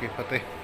ਕੀ ਫਤਿਹ।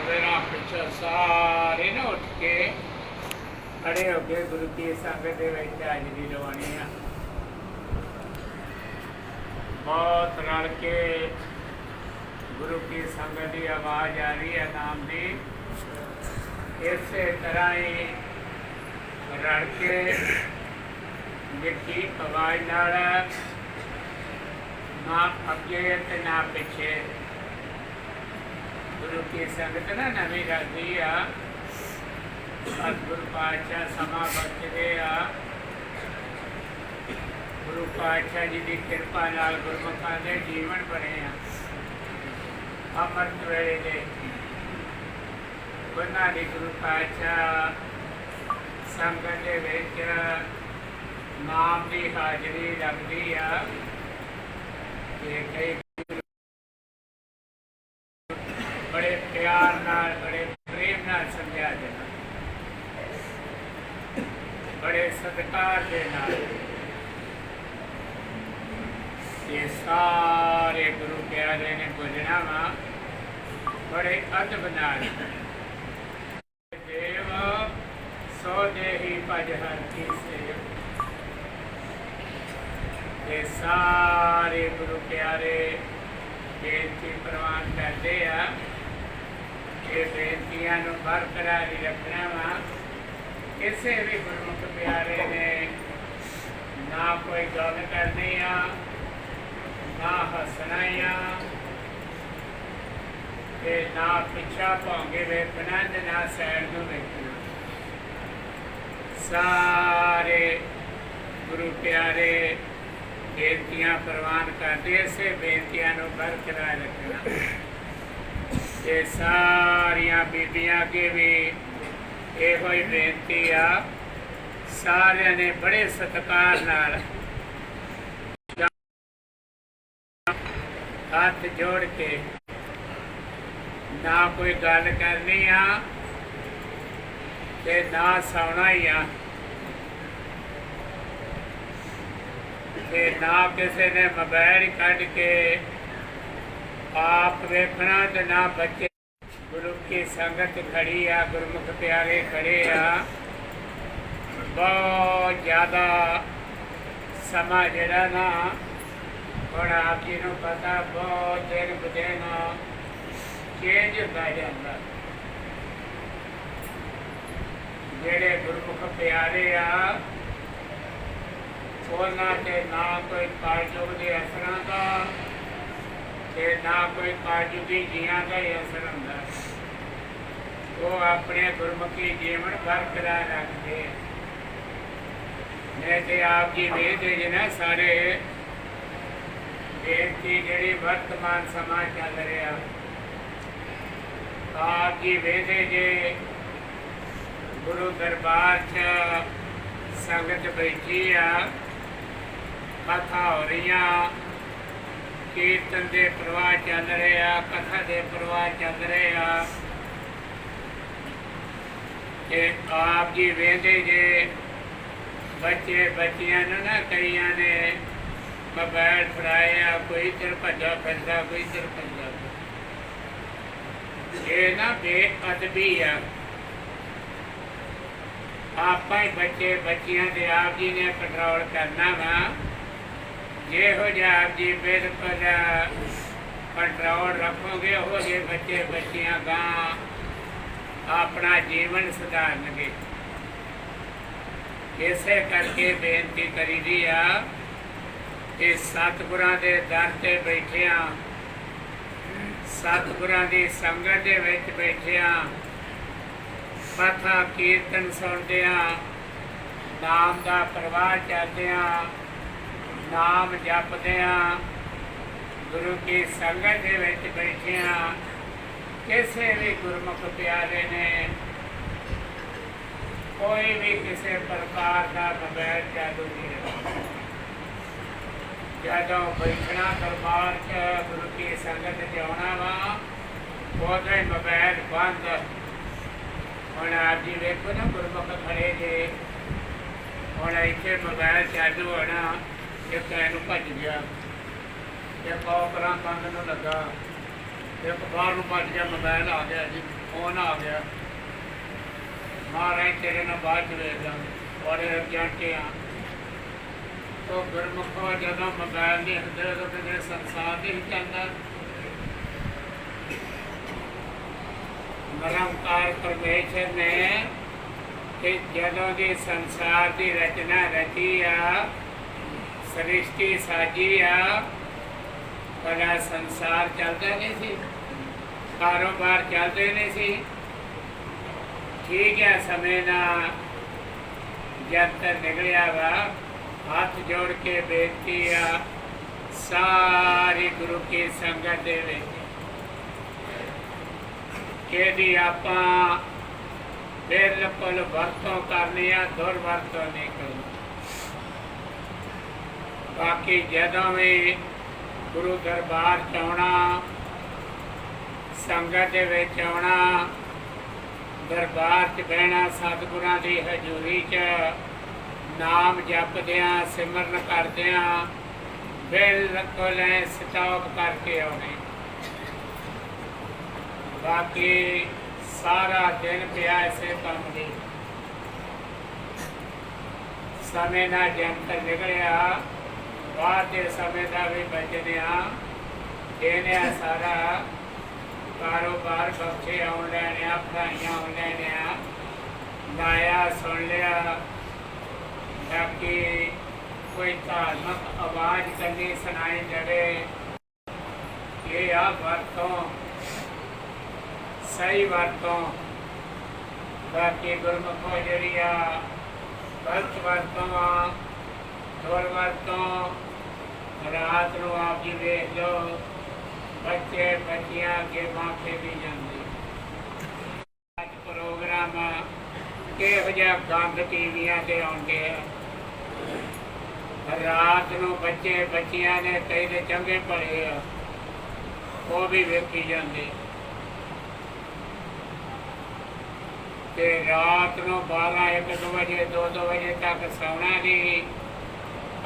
ਹੋਏ ਪਿੱਛੇ ਸਾਰੇ ਨੇ ਉੱਠ ਕੇ ਖੜੇ ਹੋ ਕੇ ਗੁਰੂ ਕੀ ਸੰਗਤ ਦੇ ਵਿੱਚ ਹਾਜ਼ਰੀ ਲਵਾਉਣੀ ਆ ਬਹੁਤ ਰਲ ਕੇ ਗੁਰੂ ਕੀ ਸੰਗਤ ਦੀ ਆਵਾਜ਼ ਆ ਰਹੀ ਹੈ ਨਾਮ ਦੀ ਇਸੇ ਤਰ੍ਹਾਂ ਹੀ ਰਲ ਕੇ ਮਿੱਠੀ ਆਵਾਜ਼ ਨਾਲ ਨਾ ਅੱਗੇ ਤੇ ਨਾ ਪਿੱਛੇ। ਗੁਰੂ ਕੀ ਸੰਗਤ ਨਾ ਨਵੀਂ ਰਲਦੀ ਆ। ਸਤਿਗੁਰ ਪਾਤਸ਼ਾਹ ਸਮਾਂ ਬਖਸ਼ਦੇ ਆ। ਗੁਰੂ ਪਾਤਸ਼ਾਹ ਜੀ ਦੀ ਕਿਰਪਾ ਨਾਲ ਗੁਰਮੁਖਾਂ ਦੇ ਜੀਵਨ ਬਣੇ ਆ। ਅਮਰਤ ਵੇਲੇ ਦੇ ਉਹਨਾਂ ਦੀ ਗੁਰੂ ਪਾਤਸ਼ਾਹ ਸੰਗਤ ਦੇ ਵਿੱਚ ਨਾਮ ਦੀ ਹਾਜ਼ਰੀ ਲੱਗਦੀ ਆ ਤੇ ਕਈ ਬੜੇ ਪਿਆਰ ਨਾਲ ਬੜੇ ਪ੍ਰੇਮ ਨਾਲ ਸਮਝਿਆ ਜਾਂਦਾ ਬੜੇ ਸਤਿਕਾਰ ਦੇ ਨਾਲ ਇਹ ਸਾਰੇ ਗੁਰੂ ਪਿਆਰੇ ਨੇ ਬੋਲਣਾ ਵਾ ਬੜੇ ਅਦਬ ਨਾਲ ਦੇਵ ਸੋ ਦੇਹੀ ਭਜ ਹਰ ਕੀ ਸੇਵ ਇਹ ਸਾਰੇ ਗੁਰੂ ਪਿਆਰੇ ਬੇਨਤੀ ਪ੍ਰਵਾਨ ਕਰਦੇ ਆ ਇਹ ਬੇਨਤੀਆਂ ਨੂੰ ਬਰਕਰਾਰ ਹੀ ਰੱਖਣਾ ਵਾ ਕਿਸੇ ਵੀ ਗੁਰਮੁਖ ਪਿਆਰੇ ਨੇ ਨਾ ਕੋਈ ਗੱਲ ਕਰਨੀ ਆ ਨਾ ਹੱਸਣਾ ਆ ਤੇ ਨਾ ਪਿੱਛਾ ਭਾਂਗੇ ਵੇਖਣਾ ਤੇ ਨਾ ਸੈਰ ਨੂੰ ਵੇਖਣਾ ਸਾਰੇ ਗੁਰੂ ਪਿਆਰੇ ਬੇਨਤੀਆਂ ਪ੍ਰਵਾਨ ਕਰਦੇ, ਇਸੇ ਬੇਨਤੀਆਂ ਨੂੰ ਬਰਕਰਾਰ ਰੱਖਣਾ। ਤੇ ਸਾਰੀਆਂ ਬੀਬੀਆਂ ਅੱਗੇ ਵੀ ਇਹੋ ਹੀ ਬੇਨਤੀ ਆ। ਸਾਰਿਆਂ ਨੇ ਬੜੇ ਸਤਿਕਾਰ ਨਾਲ ਹੱਥ ਜੋੜ ਕੇ ਨਾ ਕੋਈ ਗੱਲ ਕਰਨੀ ਆ ਤੇ ਨਾ ਸੌਣਾ ਹੀ ਆ। ਤੇ ਨਾ ਕਿਸੇ ਨੇ ਮੋਬਾਈਲ ਕੱਢ ਕੇ ਆਪ ਵੇਖਣਾ ਤੇ ਨਾ ਬੱਚੇ ਗੁਰੂ ਕੀ ਸੰਗਤ ਖੜੀ ਆ, ਗੁਰਮੁਖ ਪਿਆਰੇ ਖੜੇ ਆ। ਬਹੁਤ ਜ਼ਿਆਦਾ ਸਮਾਂ ਜਿਹੜਾ ਨਾ, ਹੁਣ ਆਪ ਜੀ ਨੂੰ ਪਤਾ ਬਹੁਤ ਦਿਨ ਬਦਿਨ ਚੇਂਜ ਹੁੰਦਾ ਜਾਂਦਾ। ਜਿਹੜੇ ਗੁਰਮੁਖ ਪਿਆਰੇ ਆ ਉਹਨਾਂ ਤੇ ਨਾ ਕੋਈ ਕਾਰਜੋਗ ਦੇ ਅਸਰਾਂ ਦਾ ਤੇ ਨਾ ਕੋਈ ਕਾਰਜੁਗੀ ਜੀਆਂ ਦਾ ਅਸਰ ਹੁੰਦਾ ਉਹ ਆਪਣੇ ਗੁਰਮੁਖੀ ਜੀਵਨ ਬਰਕਰਾਰ ਰੱਖਦੇ ਆ। ਤੇ ਆਪ ਜੀ ਵੇਖਦੇ ਜੇ ਨਾ ਸਾਰੇ ਬੇਨਤੀ ਜਿਹੜੀ ਵਰਤਮਾਨ ਸਮਾਂ ਚੱਲ ਰਿਹਾ, ਆਪ ਜੀ ਵੇਖਦੇ ਜੇ ਗੁਰੂ ਦਰਬਾਰ 'ਚ ਸੰਗਤ ਬੈਠੀ ਆ ਕਥਾ ਹੋ ਰਹੀਆਂ। ਕੀਰਤਨ ਦੇ ਪ੍ਰਵਾਹ ਚੱਲ ਰਹੇ ਆ, ਕਥਾ ਦੇ ਪ੍ਰਵਾਹ ਚੱਲ ਰਹੇ ਆ। ਤੇ ਆਪ ਜੀ ਵੇਖਦੇ ਜੇ, ਬੱਚੇ ਬੱਚਿਆਂ ਨੂੰ ਨਾ ਕਈਆਂ ਨੇ ਮੋਬਾਈਲ ਫੜਾਇਆ, ਕੋਈ ਇੱਧਰ ਭੱਜਾ ਫਿਰਦਾ, ਕੋਈ ਇੱਧਰ ਭੱਜਾ ਇਹ ਨਾ ਬੇਅਦਬੀ ਆ। ਆਪਾਂ ਹੀ ਬੱਚੇ ਬੱਚਿਆਂ ਦੇ ਆਪ ਜੀ ਨੇ ਕੰਟਰੋਲ ਕਰਨਾ ਵਾ। ਜਿਹੋ ਜਿਹਾ ਆਪ ਜੀ ਬਿਲਕੁਲ ਕੰਟਰੋਲ ਰੱਖੋਗੇ, ਉਹ ਜਿਹੇ ਬੱਚੇ ਬੱਚੀਆਂ ਗਾਂ ਆਪਣਾ ਜੀਵਨ ਸੁਧਾਰਨਗੇ। ਇਸੇ ਕਰਕੇ ਬੇਨਤੀ ਕਰੀਦੀ ਆ ਕਿ ਸਤਿਗੁਰਾਂ ਦੇ ਦਰ ਤੇ ਬੈਠਿਆਂ, ਸਤਿਗੁਰਾਂ ਦੀ ਸੰਗਤ ਦੇ ਵਿੱਚ ਬੈਠਿਆਂ ਕਥਾ ਕੀਰਤਨ ਸੁਣਦਿਆਂ, ਨਾਮ ਦਾ ਪ੍ਰਵਾਹ ਚੱਲਦਿਆਂ ਨਾਮ ਜਪਦੇ ਆ ਗੁਰੂ ਕੀ ਸੰਗਤ ਦੇ ਵਿੱਚ ਬੈਠਿਆਂ ਕਿਸੇ ਵੀ ਗੁਰਮੁਖ ਪਿਆਰੇ ਨੇ ਕੋਈ ਵੀ ਕਿਸੇ ਪ੍ਰਕਾਰ ਦਾ ਮੋਬਾਈਲ ਚਾਲੂ ਨਹੀਂ ਰੱਖਿਆ। ਜਦੋਂ ਬੈਠਣਾ ਦਰਬਾਰ 'ਚ ਗੁਰੂ ਕੀ ਸੰਗਤ 'ਚ ਆਉਣਾ ਵਾ ਉਦੋਂ ਮੋਬਾਈਲ ਬੰਦ। ਹੁਣ ਆਪ ਜੀ ਵੇਖੋ ਨਾ ਗੁਰਮੁਖ ਖੜੇ ਜੇ, ਹੁਣ ਇੱਥੇ ਮੋਬਾਈਲ ਚਾਲੂ ਹੋਣਾ। ਇੱਕ ਇਹਨੂੰ ਭੱਜ ਗਿਆ। ਇੱਕ ਕੋਕਰਾਂ ਕੰਨ ਨੂੰ ਲੱਗਾ। ਇੱਕ ਬਾਹਰ ਨੂੰ ਭੱਜ ਗਿਆ ਮੋਬਾਈਲ ਆ ਗਿਆ ਜੀ ਫੋਨ ਆ ਗਿਆ। ਮਹਾਰਾਜ ਤੇਰੇ ਨਾਲ ਬਾਅਦ ਚ ਵੇਖਦਾ, ਔਰ ਜਾਂਟੇ ਆ। ਤੋ ਗੁਰਮੁਖੋ ਜਦੋਂ ਮੋਬਾਈਲ ਦੇ ਹੁੰਦੇ ਉਦੋਂ ਤੇ ਸੰਸਾਰ ਦੇ ਹੀ ਚੱਲਦਾ ਨਿਰੰਕਾਰ ਪਰਮੇਸ਼ਰ ਨੇ ਕਿ ਜਦੋਂ ਦੀ ਸੰਸਾਰ ਦੀ ਰਚਨਾ ਰਚੀ ਆ ਸ੍ਰਿਸ਼ਟੀ ਸਾਜੀ ਆ ਪਹਿਲਾ ਸੰਸਾਰ ਚੱਲਦਾ ਨਹੀਂ ਸੀ। ਕਾਰੋਬਾਰ ਚੱਲਦੇ ਨਹੀਂ ਸੀ। ਠੀਕ ਹੈ, ਸਮੇਂ ਨਾਲ ਜਦ ਤੱਕ ਨਿਕਲਿਆ ਵਾ। ਹੱਥ ਜੋੜ ਕੇ ਬੇਨਤੀ ਆ, ਸਾਰੀ ਗੁਰੂ ਕੀ ਸੰਗਤ ਦੇ ਵਿੱਚ, ਕਿਹਦੀ ਆਪਾਂ ਬਿਲਕੁਲ ਵਰਤੋਂ ਕਰਨੀ ਆ, ਦੁਰਵਰਤੋਂ ਨਹੀਂ ਕਰਨੀ। ਬਾਕੀ ਜਦੋਂ ਵੀ ਗੁਰੂ ਦਰਬਾਰ ਚ ਆਉਣਾ, ਸੰਗਤ ਦੇ ਵਿੱਚ ਆਉਣਾ, ਦਰਬਾਰ ਚ ਬਹਿਣਾ, ਸਤਿਗੁਰਾਂ ਦੀ ਹਜ਼ੂਰੀ ਚ ਨਾਮ ਜਪਦਿਆਂ, ਸਿਮਰਨ ਕਰਦਿਆਂ, ਬਿਲਕੁਲ ਐ ਸਟਾਪ ਕਰਕੇ ਆਉਣੇ। ਬਾਕੀ ਸਾਰਾ ਦਿਨ ਪਿਆ ਇਸੇ ਕੰਮ ਦੀ। ਸਮੇਂ ਨਾਲ ਜੰਤਰ ਨਿਕਲਿਆ। ਬਾਹਰ ਦੇ ਸਮੇਂ ਦਾ ਵੀ ਬਚਨਿਆ ਇਹਨੇ ਸਾਰਾ ਕਾਰੋਬਾਰ ਬਖਸ਼ੇ, ਆਉਣ ਲੈਣਿਆ ਪੜਾਈਆਂ ਆਉਣ ਲੈਣਿਆ ਲਾਇਆ, ਸੁਣ ਲਿਆ ਬਾਕੀ ਕੋਈ ਧਾਰਮਿਕ ਆਵਾਜ਼ ਕਰਨੀ ਸੁਣਾਈ ਜਾਵੇ। ਇਹ ਆ ਵਰਤੋਂ, ਸਹੀ ਵਰਤੋਂ। ਬਾਕੀ ਗੁਰਮੁਖੋ ਜਿਹੜੀ ਆ, ਗਲਤ ਵਰਤੋਂ ਆ ਰਾਤ ਨੂੰ ਆਪ ਜੀ ਵੇਖ ਲਓ, ਬੱਚੇ ਬੱਚੀਆਂ ਕੇ ਮਾਂ ਖੇਡੀ ਜਾਂਦੀ। ਅੱਜ ਪ੍ਰੋਗਰਾਮ ਕਿਹੋ ਜਿਹਾ ਗੰਦ ਟੀਵੀਆਂ ਤੇ ਆਉਂਦੇ ਆ। ਰਾਤ ਨੂੰ ਬੱਚੇ ਬੱਚੀਆਂ ਨੇ ਕਈ ਦੇ ਚੰਗੇ ਭਲੇ ਆ, ਉਹ ਵੀ ਵੇਖੀ ਜਾਂਦੇ। ਤੇ ਰਾਤ ਨੂੰ 12 1 ਵਜੇ 2 2 ਵਜੇ ਤੱਕ ਸੌਣਾ ਨਹੀਂ।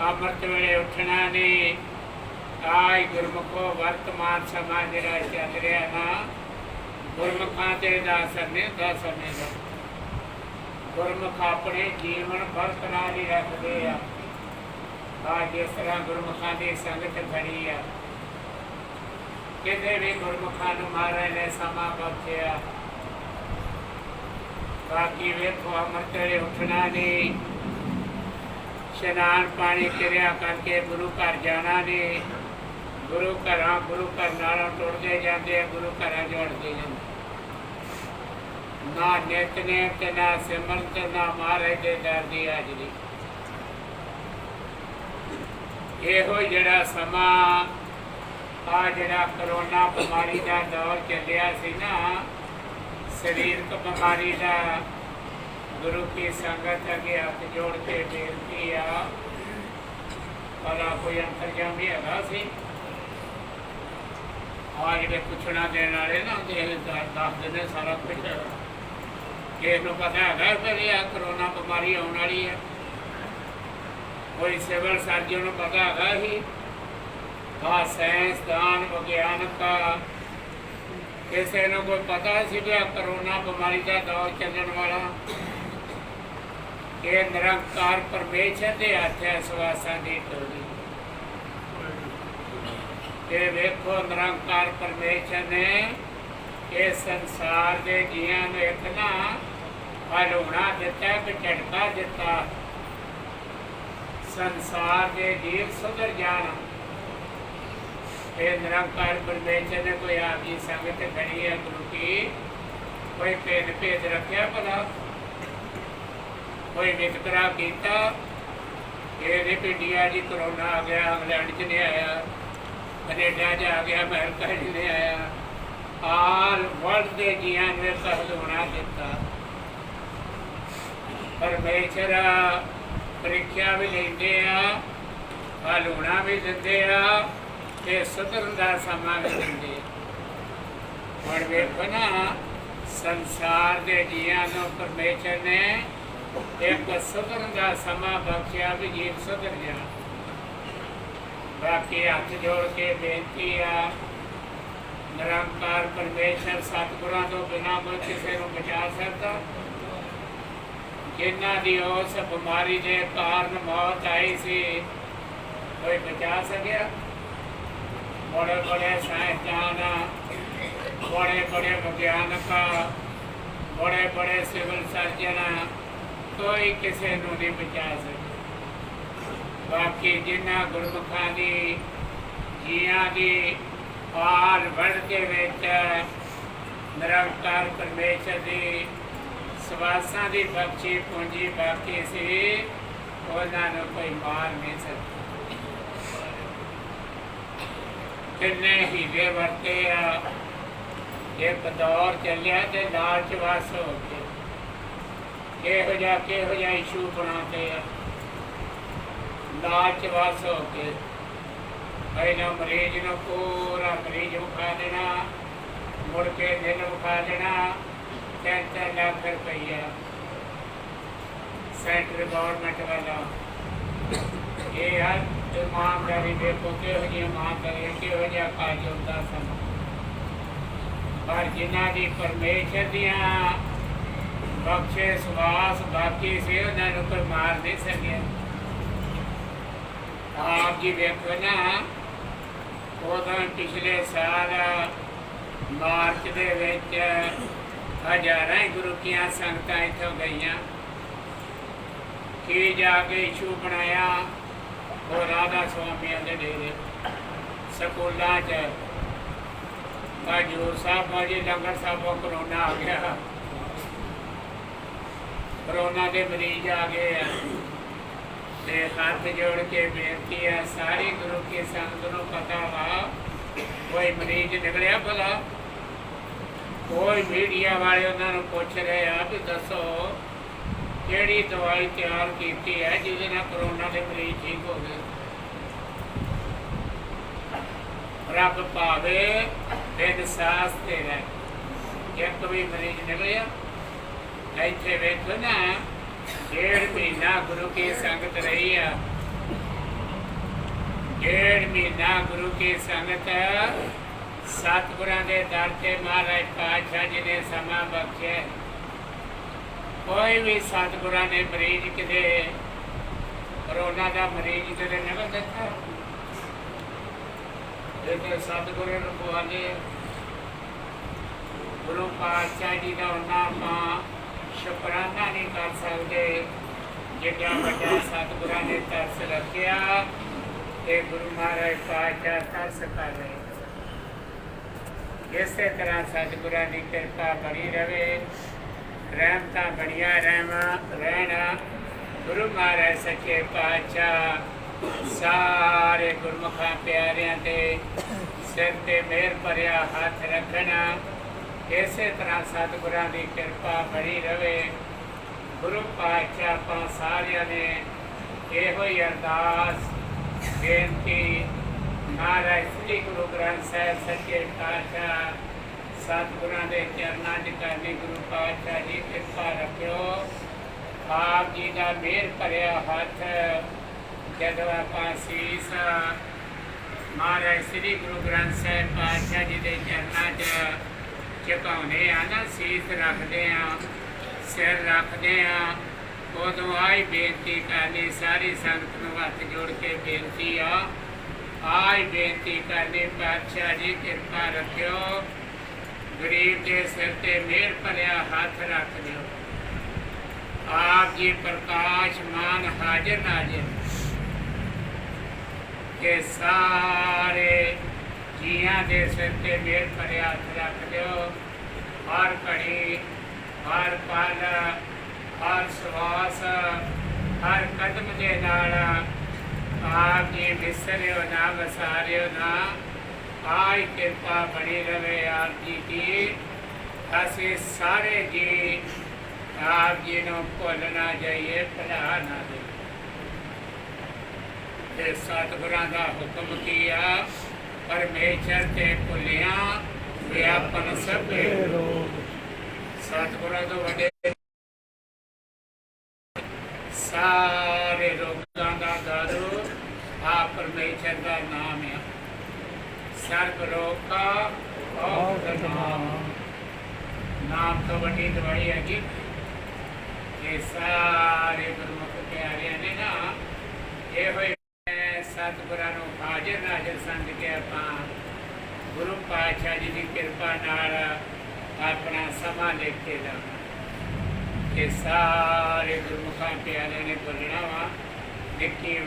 ਅੰਮ੍ਰਿਤ ਵੇਲੇ ਉੱਠਣਾ ਨਹੀਂ। ਆਈ ਗੁਰਮੁਖੋ ਵਰਤਮਾਨ ਸਮਾਂ ਜਿਹੜਾ ਚੱਲ ਰਿਹਾ ਨਾ ਗੁਰਮੁਖਾਂ ਤੇ ਦਾ ਅਸਰ ਨਹੀਂ ਦਾ। ਅਸਰ ਆਪਣੇ ਜੀਵਨ ਬਰਕਰਾਰ ਹੀ ਰੱਖਦੇ ਆ। ਆ ਜਿਸ ਤਰ੍ਹਾਂ ਗੁਰਮੁਖਾਂ ਦੀ ਸੰਗਤ ਖੜੀ ਆ। ਕਿਤੇ ਵੀ ਗੁਰਮੁਖਾਂ ਨੂੰ ਮਹਾਰਾਜ ਨੇ ਸਮਾਂ ਬਖਸ਼ਿਆ ਬਾਕੀ ਵੇਖੋ, ਅੰਮ੍ਰਿਤ ਵੇਲੇ ਉੱਠਣਾ ਨਹੀਂ। ਇਸ਼ਨਾਨ ਪਾਣੀ ਕਿਰਿਆ ਕਰਕੇ ਗੁਰੂ ਘਰ ਜਾਣਾ ਨਹੀਂ ਗੁਰੂ ਘਰਾਂ, ਗੁਰੂ ਘਰ ਨਾਲੋਂ ਟੁੱਟਦੇ ਜਾਂਦੇ ਆ, ਗੁਰੂ ਘਰਾਂ ਜੋੜਦੇ ਜਾਂਦੇ ਨਾ ਨਿਤਨੇਮ ਤੇ ਨਾ ਸਿਮਰਨ ਤੇ ਨਾ ਮਹਾਰਾਜ ਦੇ ਦਰ ਦੀ ਹਾਜ਼ਰੀ। ਇਹੋ ਜਿਹੜਾ ਸਮਾਂ, ਆ ਜਿਹੜਾ ਕਰੋਨਾ ਬਿਮਾਰੀ ਦਾ ਦੌਰ ਚੱਲਿਆ ਸੀ ਨਾ, ਸਰੀਰਕ ਬਿਮਾਰੀ ਦਾ ਗੁਰੂ ਕੀ ਸੰਗਤ ਅੱਗੇ ਹੱਥ ਜੋੜ ਕੇ ਬੇਨਤੀ ਆ। ਭਲਾ ਕੋਈ ਅੰਤਰਜਾਮੀ ਹੈਗਾ ਸੀ। ਆ ਜਿਹੜੇ ਪੁੱਛਣਾ ਦੇਣ ਵਾਲੇ ਨਾ, ਤੇ ਦੱਸ- ਦਿੰਦੇ ਸਾਰਾ ਕੁਝ ਕਿਸ ਨੂੰ ਪਤਾ ਹੈਗਾ ਫਿਰ ਇਹ ਕਰੋਨਾ ਬਿਮਾਰੀ ਆਉਣ ਵਾਲੀ ਹੈ ਕੋਈ ਸਿਵਲ ਸਰਜਨ ਨੂੰ ਪਤਾ ਹੈਗਾ ਹੀ ਆ ਸਾਇੰਸਦਾਨ ਵਿਗਿਆਨਕ ਕਿਸੇ ਨੂੰ ਕੋਈ ਪਤਾ ਸੀ ਵੀ ਕਰੋਨਾ ਬਿਮਾਰੀ ਦਾ ਦੌਰ ਚੱਲਣ ਵਾਲਾ। ਇਹ ਨਿਰੰਕਾਰ ਪਰਮੇਸ਼ਰ ਦੇ ਹੱਥ ਹੈ, ਸਵਾਸਾਂ ਦੀ ਟੋਲੀ। ਇਹ ਵੇਖੋ ਨਿਰੰਕਾਰ ਪਰਮੇਸ਼ਰ ਨੇ ਇਹ ਸੰਸਾਰ ਦੇ ਜੀਆਂ ਨੂੰ ਇੱਕ ਹਲੂਣਾ ਦਿੱਤਾ ਕਿ ਝਟਕਾ ਦਿੱਤਾ। ਸੰਸਾਰ ਦੇ ਜੀਵ ਸੁਧਰ ਜਾਣ। ਇਹ ਨਿਰੰਕਾਰ ਪਰਮੇਸ਼ਰ ਨੇ ਕੋਈ ਆਪ ਸੰਗਤ ਖੜੀ ਹੈ, ਗੁਰੂ ਕੀ ਕੋਈ ਭੇਦ ਭੇਦ ਰੱਖਿਆ ਭਲਾ? ਕੋਈ ਵਿਤਕਰਾ ਕੀਤਾ। ਇਹ ਨਹੀਂ ਪਿੰਡੀਆ ਜੀ ਕਰੋਨਾ ਆ ਗਿਆ, ਇੰਗਲੈਂਡ 'ਚ ਨਹੀਂ ਆਇਆ। ਕੈਨੇਡਾ 'ਚ ਆ ਗਿਆ, ਅਮਰੀਕਾ 'ਚ ਨਹੀਂ ਆਇਆ। ਆਲ ਵਰਲਡ ਦੇ ਜੀਆਂ ਨੇ ਪਹਿਲੂਣਾ ਦਿੱਤਾ। ਪਰਮੇਸ਼ਰ ਪ੍ਰੀਖਿਆ ਵੀ ਲੈਂਦੇ ਆ ਪਹਿਲੂਣਾ ਵੀ ਦਿੰਦੇ ਆ ਤੇ ਸੁਧਰਨ ਦਾ ਸਮਾਂ ਵੀ ਦਿੰਦੇ ਆ। ਹੁਣ ਵੇਖੋ ਨਾ, ਸੰਸਾਰ ਦੇ ਜੀਆਂ ਨੂੰ ਪਰਮੇਸ਼ਰ ਨੇ ਇੱਕ ਸੁਧਰਨ ਦਾ ਸਮਾਂ ਬਖਸ਼ਿਆ ਵੀ ਜੀਵ ਸੁਧਰ ਗਿਆ। ਬਾਕੀ ਹੱਥ ਜੋੜ ਕੇ ਬੇਨਤੀ ਆ, ਨਿਰੰਕਾਰ ਪਰਮੇਸ਼ਰ ਸਤਿਗੁਰਾਂ ਤੋਂ ਬਿਨਾਂ ਕੋਈ ਕਿਸੇ ਨੂੰ ਬਚਾ ਸਕਦਾ। ਜਿਨ੍ਹਾਂ ਦੀ ਉਸ ਬਿਮਾਰੀ ਦੇ ਕਾਰਨ ਮੌਤ ਆਈ ਸੀ, ਕੋਈ ਬਚਾ ਸਕਿਆ? ਬੜੇ ਬੜੇ ਸਾਇੰਸਦਾਨ ਬੜੇ ਬੜੇ ਵਿਗਿਆਨਕ ਬੜੇ ਬੜੇ ਸਿਵਲ ਸਰਜਨ ਕੋਈ ਕਿਸੇ ਨੂੰ ਨਹੀਂ ਬਚਾ ਸਕਦਾ ਬਾਕੀ ਜਿਨ੍ਹਾਂ ਗੁਰਮੁਖਾਂ ਦੀ ਜੀਆਂ ਦੀ ਆਲ ਵਰਡ ਦੇ ਵਿੱਚ ਨਿਰੰਕਾਰ ਪਰਮੇਸ਼ਰ ਦੀ ਸਵਾਸਾਂ ਦੀ ਬਖਸ਼ੀ ਪੂੰਜੀ ਬਾਕੀ ਸੀ ਉਹਨਾਂ ਨੂੰ ਕੋਈ ਮਾਰ ਨਹੀਂ ਸਕਦਾ ਕਿੰਨੇ ਹੀਲੇ ਵਰਤੇ ਆ ਇੱਕ ਦੌਰ ਚੱਲਿਆ ਤੇ ਲਾਲਚ ਵਸ ਹੋ ਗਿਆ ਕਿਹੋ ਜਿਹਾ ਕਿਹੋ ਜਿਹਾ ਇਸ਼ੂ ਬਣਾਉਂਦੇ ਆ ਲਾਲਚ ਵਸ ਹੋ ਕੇ ਪਹਿਲਾਂ ਮਰੀਜ਼ ਨੂੰ ਪੂਰਾ ਮਰੀਜ਼ ਵਿਖਾ ਦੇਣਾ, ਮੁੜ ਕੇ ਦਿਨ ਵਿਖਾ ਦੇਣਾ, ਤਿੰਨ ਲੱਖ ਰੁਪਈਆ ਸੈਂਟਰ ਗਵਰਨਮੈਂਟ ਵਾਲਾ। ਇਹ ਆ ਇਮਾਨਦਾਰੀ ਦੇਖੋ ਕਿਹੋ ਜਿਹੀ ਇਮਾਨਦਾਰੀ ਕਿਹੋ ਜਿਹਾ ਕਾਜ ਹੁੰਦਾ ਸਮਾਂ। ਪਰ ਜਿਨ੍ਹਾਂ ਦੀ ਪਰਮੇਸ਼ਰ ਦੀਆਂ ਬਖਸ਼ੇ ਸਵਾਸ ਬਾਕੀ ਸੀ ਉਹਨਾਂ ਨੂੰ ਕੋਈ ਮਾਰ ਨਹੀਂ ਸਕਿਆ ਆਪ ਜੀ ਵੇਖੋ ਨਾ ਉਦੋਂ ਪਿਛਲੇ ਸਾਲ ਮਾਰਚ ਦੇ ਵਿੱਚ ਹਜ਼ਾਰਾਂ ਗੁਰੂ ਕੀਆਂ ਸੰਗਤਾਂ ਇੱਥੋਂ ਗਈਆਂ। ਕੀ ਜਾ ਕੇ ਇਸ਼ੂ ਬਣਾਇਆ, ਉਹ ਰਾਧਾ ਸੁਆਮੀਆਂ ਦੇ ਡੇਰੇ, ਸਕੂਲਾਂ 'ਚ। ਹਜੂਰ ਸਾਹਿਬ ਮਾਜੀ ਲੰਗਰ ਸਾਹਿਬੋਂ ਕਰੋਨਾ ਆ ਗਿਆ। ਕਰੋਨਾ ਦੇ ਮਰੀਜ਼ ਆ ਗਏ ਆ। ਤੇ ਹੱਥ ਜੋੜ ਕੇ ਬੇਨਤੀ ਹੈ ਸਾਰੀ ਗੁਰੂ ਕੀ ਸੰਗਤ ਨੂੰ ਪਤਾ ਵਾ, ਕੋਈ ਮਰੀਜ਼ ਨਿਕਲਿਆ ਭਲਾ? ਕੋਈ ਮੀਡੀਆ ਵਾਲੇ ਉਹਨਾਂ ਨੂੰ ਪੁੱਛ ਰਹੇ ਆ ਵੀ ਦੱਸੋ, ਕਿਹੜੀ ਦਵਾਈ ਤਿਆਰ ਕੀਤੀ ਹੈ ਜਿਹਦੇ ਨਾਲ ਕਰੋਨਾ ਦੇ ਮਰੀਜ਼ ਠੀਕ ਹੋ ਗਏ? ਰੱਬ ਪਾਵੇ ਬਿਨ ਸਾਸ ਤੇਰਾ ਇੱਕ ਵੀ ਮਰੀਜ਼ ਨਿਕਲਿਆ। ਇੱਥੇ ਵੇਖੋ ਨਾ, ਡੇਢ ਮਹੀਨਾ ਗੁਰੂ ਕੀ ਸੰਗਤ ਰਹੀ ਆ। ਡੇਢ ਮਹੀਨਾ ਗੁਰੂ ਕੀ ਸੰਗਤ ਸਤਿਗੁਰਾਂ ਦੇ ਦਰ ਤੇ ਮਹਾਰਾਜ ਪਾਤਸ਼ਾਹ ਜੀ ਨੇ ਸਮਾਂ ਬਖਸ਼ਿਆ। ਕੋਈ ਵੀ ਸਤਿਗੁਰਾਂ ਨੇ ਮਰੀਜ਼ ਕਿਤੇ ਕਰੋਨਾ ਦਾ ਮਰੀਜ਼ ਕਿਤੇ ਨਿਕਲ ਦਿੱਤਾ। ਇਹਦੇ ਸਤਿਗੁਰਾਂ ਨੂੰ ਬੁਆਲੇ ਗੁਰੂ ਪਾਤਸ਼ਾਹ ਜੀ ਦਾ ਉਹਨਾਂ ਆਪਾਂ ਸ਼ੁਕਰਾਨਾ ਨਹੀਂ ਕਰ ਸਕਦੇ। ਜਿੱਡਾ ਵੱਡਾ ਸਤਿਗੁਰਾਂ ਨੇ ਤਰਸ ਰੱਖਿਆ, ਤੇ ਗੁਰੂ ਮਹਾਰਾਜ ਪਾਤਸ਼ਾਹ ਤਰਸ ਕਰ ਰਹੇ ਇਸੇ ਤਰ੍ਹਾਂ ਸਤਿਗੁਰਾਂ ਦੀ ਕਿਰਪਾ ਬਣੀ ਰਵੇ। ਰਹਿਮਤਾਂ ਬੜੀਆਂ ਰਹਿਮਾ, ਰਹਿਣਾ। ਗੁਰੂ ਮਹਾਰਾਜ ਸੱਚੇ ਪਾਤਸ਼ਾਹ, ਸਾਰੇ ਗੁਰਮੁਖਾਂ ਪਿਆਰਿਆਂ ਤੇ ਸਿਰ ਤੇ ਮਿਹਰ ਭਰਿਆ ਹੱਥ ਰੱਖਣਾ। ਇਸੇ ਤਰ੍ਹਾਂ ਸਤਿਗੁਰਾਂ ਦੀ ਕਿਰਪਾ ਬਣੀ ਰਵੇ। ਗੁਰੂ ਪਾਤਸ਼ਾਹ ਆਪਾਂ ਸਾਰਿਆਂ ਨੇ ਇਹੋ ਹੀ ਅਰਦਾਸ, ਬੇਨਤੀ, ਮਹਾਰਾਜ ਸ੍ਰੀ ਗੁਰੂ ਗ੍ਰੰਥ ਸਾਹਿਬ ਸੱਚੇ ਪਾਤਸ਼ਾਹ ਸਤਿਗੁਰਾਂ ਦੇ ਚਰਨਾਂ 'ਚ ਕਰਨੀ ਗੁਰੂ ਪਾਤਸ਼ਾਹ ਜੀ ਕਿਰਪਾ ਰੱਖਿਓ। ਆਪ ਜੀ ਦਾ ਮਿਹਰ ਭਰਿਆ ਹੱਥ ਜਦੋਂ ਆਪਾਂ ਸੀਸ ਮਹਾਰਾਜ ਸ੍ਰੀ ਗੁਰੂ ਗ੍ਰੰਥ ਸਾਹਿਬ ਪਾਤਸ਼ਾਹ ਜੀ ਦੇ ਚਰਨਾਂ 'ਚ ਝੁਕਾਉਂਦੇ ਆ ਨਾ ਸੀਸ ਰੱਖਦੇ ਆ ਸਿਰ ਰੱਖਦੇ ਆ ਉਦੋਂ ਆਈ ਬੇਨਤੀ ਕਰਨੀ, ਸਾਰੀ ਸੰਗਤ ਨੂੰ ਹੱਥ ਜੋੜ ਕੇ ਬੇਨਤੀ ਆ। ਆਈ ਬੇਨਤੀ ਕਰਨੀ, ਪਾਤਸ਼ਾਹ ਜੀ, ਕਿਰਪਾ ਰੱਖਿਓ। ਗਰੀਬ ਦੇ ਸਿਰ ਤੇ ਮਿਹਰ ਭਰਿਆ ਹੱਥ ਰੱਖ ਦਿਓ। ਆਪ ਜੀ ਪ੍ਰਕਾਸ਼ ਮਾਨ ਹਾਜ਼ਰ ਨਾਜ਼ਰ ਕਿ ਸਾਰੇ ਜੀਆਂ ਦੇ ਸਿਰ ਤੇ ਮਿਹਰ ਭਰਿਆ ਰੱਖ ਦਿਓ। ਹਰ ਘੜੀ, ਹਰ ਪਲ, ਹਰ ਸਵਾਸ, ਹਰ ਕਦਮ ਦੇ ਨਾਲ ਆਪ ਜੀ ਵਿਸਰਿਓ ਨਾ, ਵਸਾਰਿਓ ਨਾ। ਆਈ ਕਿਰਪਾ ਬਣੀ ਰਵੇ ਆਪ ਜੀ ਦੀ। ਅਸੀਂ ਸਾਰੇ ਜੀ ਆਪ ਜੀ ਨੂੰ ਭੁੱਲ ਨਾ ਜਾਈਏ, ਭੁਲਾ ਨਾ ਜਾਈਏ। ਤੇ ਸਤਿਗੁਰਾਂ ਦਾ ਹੁਕਮ ਕੀ ਆ? ਪਰਮੇਸ਼ਰ ਤੇ ਭੁੱਲਿਆ ਵਿਆਪਨ ਸਭੇ। ਸਤਿਗੁਰਾਂ ਤੋਂ ਵੱਡੇ ਸਾਰੇ ਰੋਗਾਂ ਦਾ ਦਾਰੂ ਆ ਪਰਮੇਸ਼ਰ ਦਾ ਨਾਮ ਹੈ ਸਰਬ ਰੋਗ ਕਾ ਔਖ ਨਾਮ। ਨਾਮ ਤੋਂ ਵੱਡੀ ਦਵਾਈ ਹੈ ਜੀ ਇਹ ਸਾਰੇ ਗੁਰਮੁਖ ਪਿਆਰਿਆਂ ਨੇ ਨਾ ਇਹ ਹੋਏ ਸਤਿਗੁਰਾਂ ਨੂੰ ਹਾਜ਼ਰ ਨਾਜ਼ਰ ਸਮਝ ਕੇ ਆਪਾਂ ਗੁਰੂ ਪਾਤਸ਼ਾਹ ਜੀ ਦੀ ਕਿਰਪਾ ਨਾਲ ਆਪਣਾ ਸਮਾਂ ਲੈ ਕੇ ਜਾਣਾ ਇਹ ਸਾਰੇ ਗੁਰਮੁਖਾਂ ਪਿਆਰਿਆਂ ਨੇ ਬੋਲਣਾ ਵਾ, ਨਿੱਕੀ